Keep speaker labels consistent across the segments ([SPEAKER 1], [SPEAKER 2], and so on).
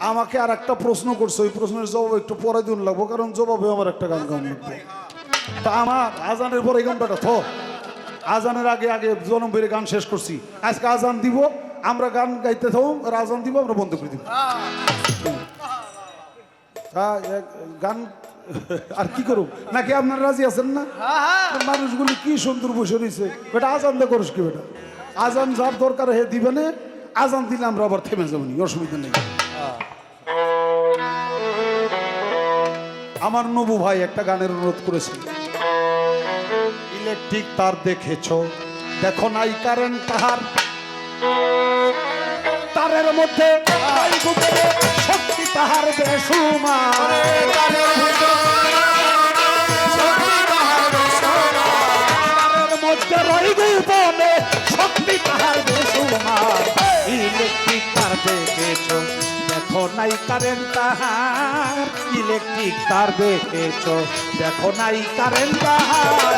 [SPEAKER 1] আমাকে আর একটা প্রশ্ন করছে ওই প্রশ্নের জবাব একটু পরে দিন লাগবো কারণ জবাবে আমার একটা গান গান লাগবে তা আমার আজানের পরে এই গানটা থ। আজানের আগে আগে জনম বেড়ে গান শেষ করছি। আজকে আজান দিব আমরা গান গাইতে থাকব আর আজান দিব আমরা বন্ধ করে দিব। গান আর কি করুক নাকি আপনার রাজি আছেন না? মানুষগুলি কি সুন্দর বসে রয়েছে। বেটা আজান দে করিস কি বেটা? আজান যার দরকার হে দিবে না। আজান দিলে আমরা আবার থেমে যাবনি অসুবিধা নেই। আমার নবু ভাই একটা গানের অনুরোধ করেছে ইলেকট্রিক তার দেখেছ। দেখো নাই কারেন্ট তাহার। তারের মধ্যে শক্তি তাহার বেসুমার মধ্যে রই গোপনে শক্তি তাহার নাই কারেন্ট তাহার ইলেকট্রিক তার দেখেছ দেখো নাই কারেন্ট তাহার।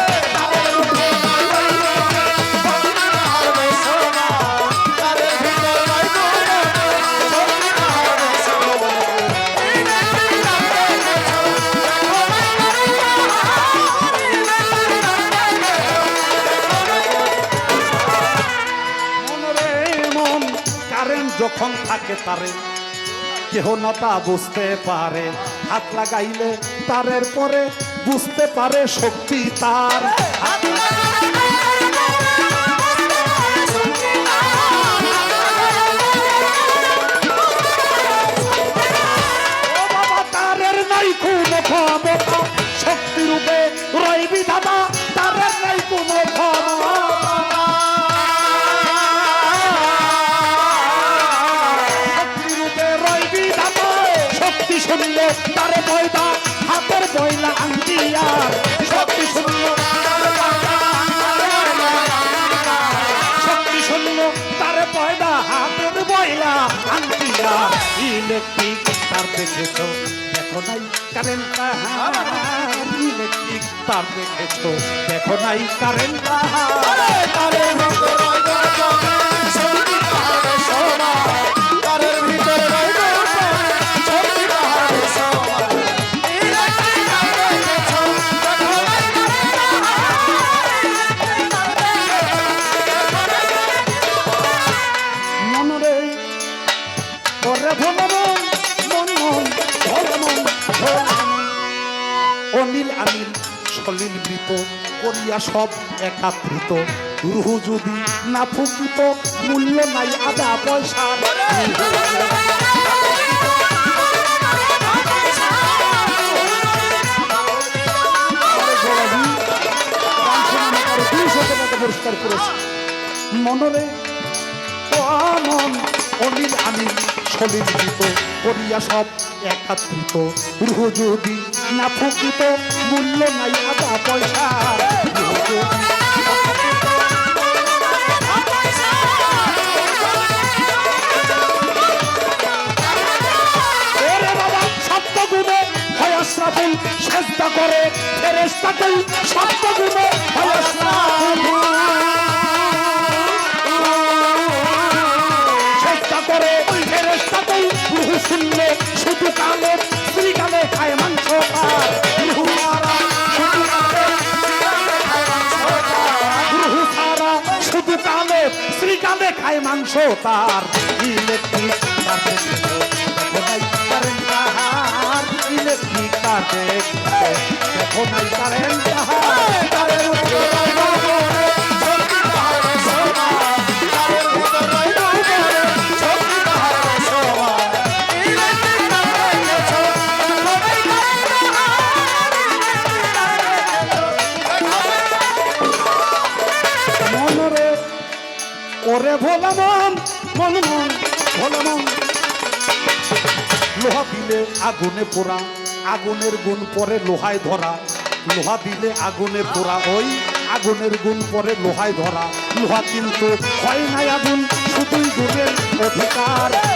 [SPEAKER 1] যখন থাকে তারে। কেহ নতা বুঝতে পারে। হাত লাগাইলে তারের পরে বুঝতে পারে শক্তি তার। হাত বয়লা আন্টিয়া ইলেকট্রিক তার দেখেছ দেখো নাই কারেন্ট ইলেকট্রিক তার দেখেছ দেখো নাই কারেন্ট করিয়া সব একাত্রিত রুহু যদি না ফুকিত, মূল্য নাই আদা পয়সা। পুরস্কার করেছে মনরে মন অনিল আনিল সলিলিত করিয়া সব একাত্রিত। রুহ যদি না ফুকিত মূল্য নাই আদা পয়সা। খায় মাংস তার ইলেকট্রিক কারেন্ট ইলেকট্রিক নাই কারেন্ট লোহা দিলে আগুনে পোড়া, আগুনের গুণ পরে লোহায় ধরা। লোহা দিলে আগুনে পোড়া, ওই আগুনের গুণ পরে লোহায় ধরা। লোহা কিন্তু হয় নাই আগুন, শুধুই গুণের অধিকার।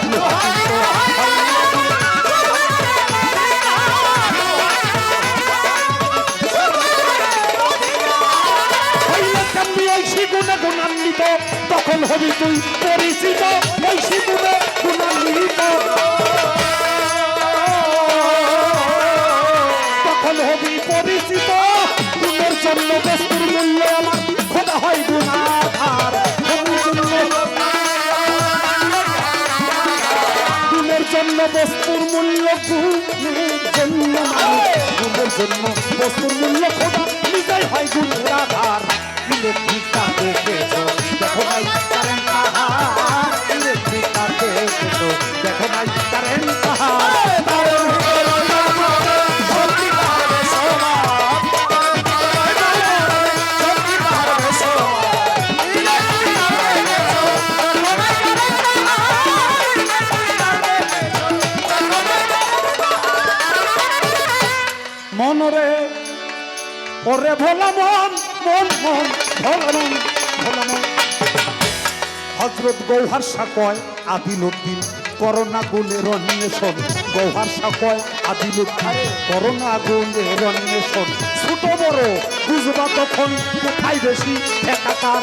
[SPEAKER 1] হবি তুই পরিচিত এই সিঁদুরে পুনর্মিলিত তখন হবি পরিচিত তোর জন্য বস্তুর মূল্য আমার। খোদা হয় গুণাধার জন্য বস্তুর মূল্য গুণের জন্য গুণের জন্য বস্তুর মূল্য খোদা, নিজেই হয় গুণ ভোলা মন মন মন, ভোলা মন ভোলা মন। হজরত গৌহার সাকয় আদিল উদ্দিন করোনা গুণের অন্বেষণ গৌহার সাকয় আদিল উদ্দিন করোনা গুণের অন্বেষণ ছোট বড়, বুঝবা তখন কোথায় বেশি? একাকার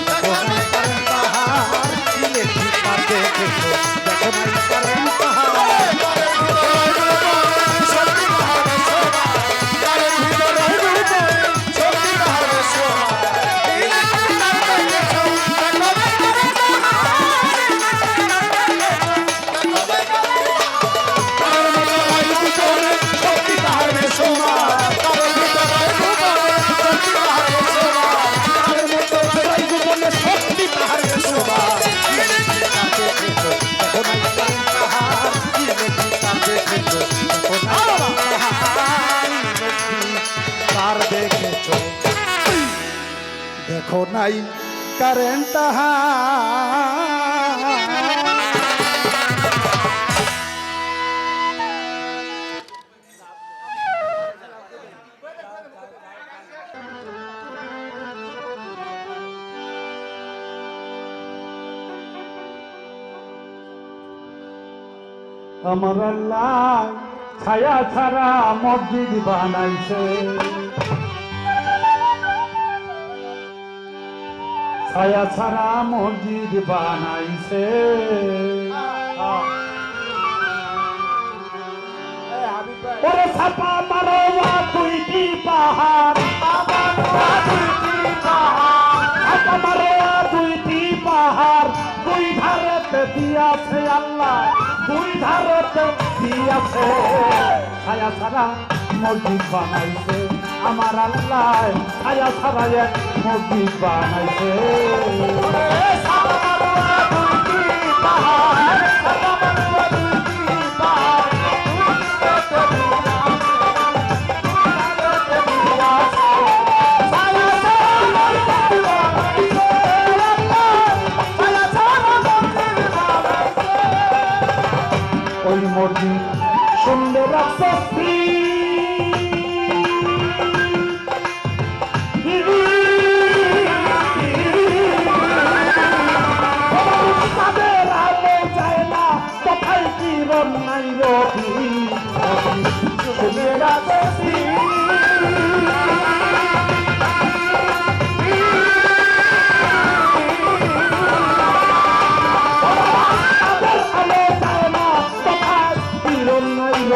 [SPEAKER 1] নাই কারেন্ট আমার আল্লাহ ছায়া ছাড়া মসজিদ বানাইছে। ছায়া ছাড়া মসজিদ বানাইছে। ওরে ছাপা মারো মা দুইটি পাহাড়? ছাপা মারো দুইটি পাহাড়? দুই ধারেতে দিয়াছে আল্লাহ, দুই ধারেতে দিয়াছে। ছায়া ছাড়া মসজিদ বানাইছে। আমার আল্লাহ, ছায়া ছাড়া মসজিদ বানাইছে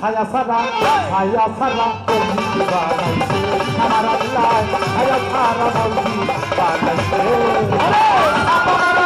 [SPEAKER 1] ছায়া সারা ছায়া সারা মসজিদ বানাইছে। আমার আল্লাহ ছায়া সারা মসজিদ বানাইছে। ওই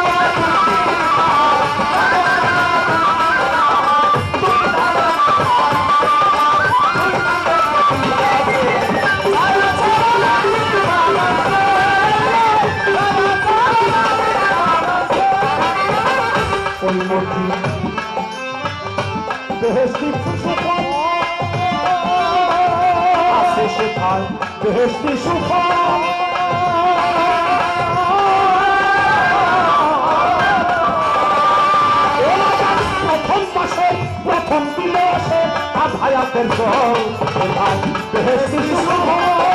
[SPEAKER 1] বেহেস্তি সুখ। প্রথম মাসে প্রথম আর ভায়াতের জল সৃষ্টি বেহেস্তি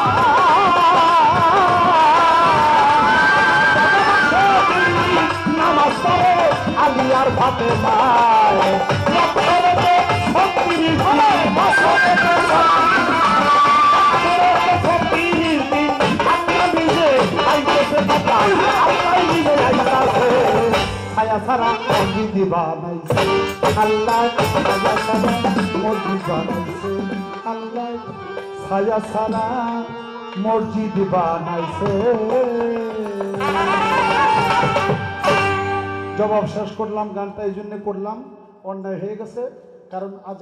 [SPEAKER 1] ছাড়া মসজিদ বানাইছে আল্লাহ ছায়া ছাড়া মসজিদ বানাইছে আল্লাহ ছায়া ছাড়া মসজিদ বানাইছে। জবাব শেষ করলাম গানটা এই জন্যে করলাম অন্যায় হয়ে গেছে কারণ আজ